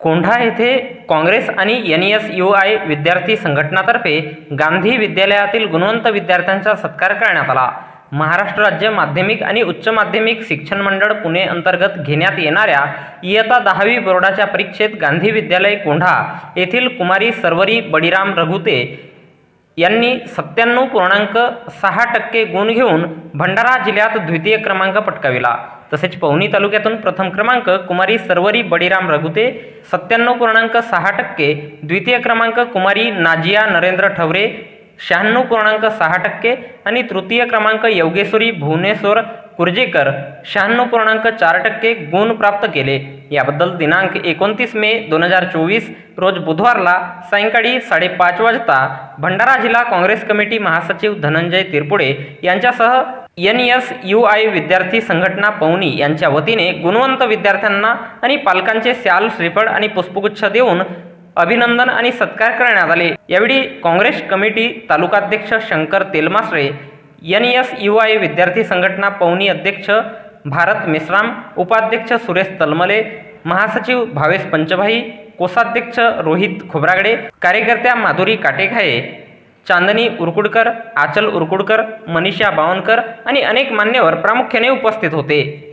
कोंढा येथे काँग्रेस आणि N S U I विद्यार्थी संघटनातर्फे गांधी विद्यालयातील गुणवंत विद्यार्थ्यांचा सत्कार करण्यात आला. महाराष्ट्र राज्य माध्यमिक आणि उच्च माध्यमिक शिक्षण मंडळ पुणे अंतर्गत घेण्यात येणाऱ्या इयत्ता दहावी बोर्डाच्या परीक्षेत गांधी विद्यालय कोंढा येथील कुमारी सर्वरी बळीराम रघुते यांनी सत्त्याण्णव पूर्णांक सहा टक्के गुण घेऊन भंडारा जिल्ह्यात द्वितीय क्रमांक पटकाविला. तसेच पवनी तालुक्यातून प्रथम क्रमांक कुमारी सर्वरी बळीराम रघुते सत्त्याण्णव पूर्णांक सहा टक्के द्वितीय क्रमांक कुमारी नाजिया नरेंद्र ठवरे शहाण्णव पूर्णांक सहा टक्के आणि तृतीय क्रमांक योगेश्वरी भुवनेश्वर कुर्जेकर शहाण्णव पूर्णांक चार टक्के गुण प्राप्त केले. याबद्दल दिनांक एकोणतीस मे दोन हजार चोवीस रोज बुधवारला सायंकाळी साडेपाच वाजता भंडारा जिल्हा काँग्रेस कमिटी महासचिव धनंजय तिरपुडे यांच्यासह एन एस यू आय विद्यार्थी संघटना पवनी यांच्या वतीने गुणवंत विद्यार्थ्यांना आणि पालकांचे शाल श्रीफळ आणि पुष्पगुच्छ देऊन अभिनंदन आणि सत्कार करण्यात आले. यावेळी काँग्रेस कमिटी तालुकाध्यक्ष Shankar Telmasare N S U I विद्यार्थी संघटना पवनी अध्यक्ष भारत मेश्राम उपाध्यक्ष सुरेश तलमले महासचिव भावेश पंचभाई कोषाध्यक्ष रोहित खोब्रागडे कार्यकर्त्या माधुरी काटेखाये चांदनी उरकुडकर आचल उरकुडकर मनीषा बावनकर आणि अनेक मान्यवर प्रामुख्याने उपस्थित होते.